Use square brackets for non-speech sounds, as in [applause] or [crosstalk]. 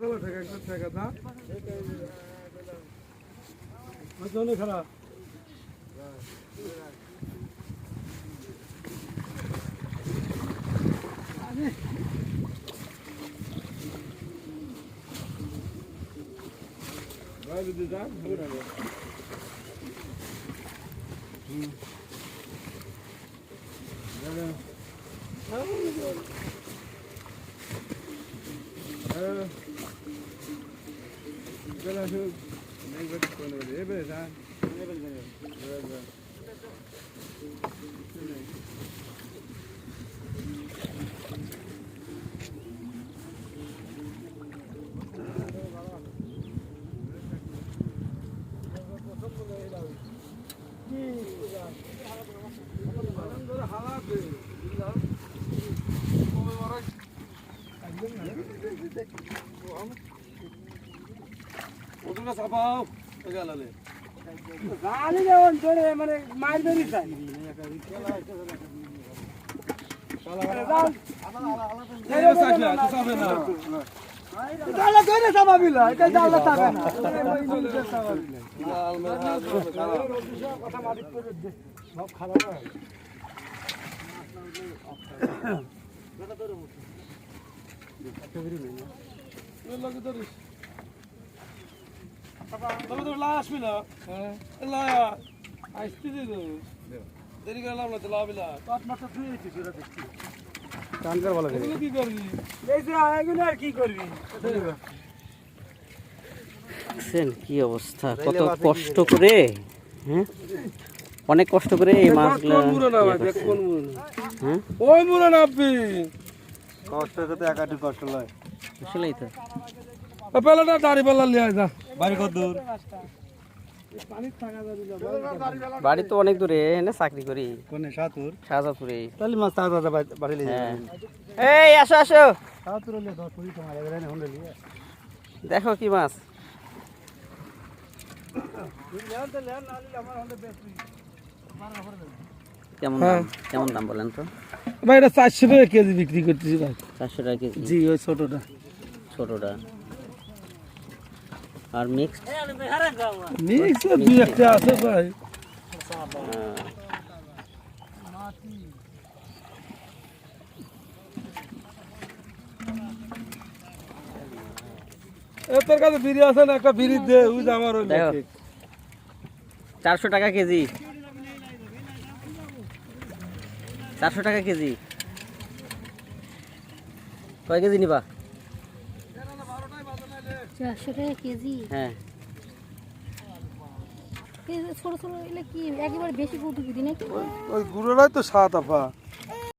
ভালো থাকে একটা টাকা না জলে খারাপ પેલાશું નહીં બધું એ બધા બરાબર Thank you. ওটা চাপাও। গেলালে গালি যেমন ধরে মানে মার বেরি চাই জালে ধরে চাপাবি না? এটা জালে থাকে না। [coughs] করে খারাপ হয় তবে তো লা আসতে দে তো দেরি করলাম না তো লাভিলা পাঁচ মাসে তুই এসেছিস ওরা দেখছি কানকার বলা এগুলো কি করবি এই যে এগুলো আর কি করবি দেখছেন কি অবস্থা? কত কষ্ট করে হ্যাঁ? অনেক কষ্ট করে এই মাছগুলো না হ্যাঁ? ওই কষ্ট করতে একাটি কষ্ট লয়। আসলেই তো। ও পেলাটা দাড়ি পাল্লা লিয়ে যা। বাড়ি কত দূর। বাড়ি তো অনেক দূরে না চাকরি করি। কোনে সাতুর শাহজাদপুরে। তাহলে মাছ তাজা তাজা বাড়ি লিয়ে হ্যাঁ। এই আসো আসো। সাতুর হলে দশ কুড়ি টাকা এবারে হন্ডে লিয়ে দেখো কি মাছ। কেমন দাম? কেমন দাম বলেন তো? ভাই এটা চারশো টাকা কেজি বিক্রি করতেছি ভাই। চারশো টাকা কেজি। জি ওই ছোটটা। ছোটটা। আর মিক্সড মিক্স দুই একটা আছে ভাই। তোর কাছে বিড়ি আছে না? একটা বিড়ি দে ওই আমার ওই। চারশো টাকা কেজি। চারশো টাকা কেজি। কয় কেজি নিবা? চারশো টাকা কেজি? হ্যাঁ। এই ছোট ছোট এগুলো কি একেবারে বেশি কৌতুক দিদি নাকি? ওই গুঁড়োটাই তো সাত আফা।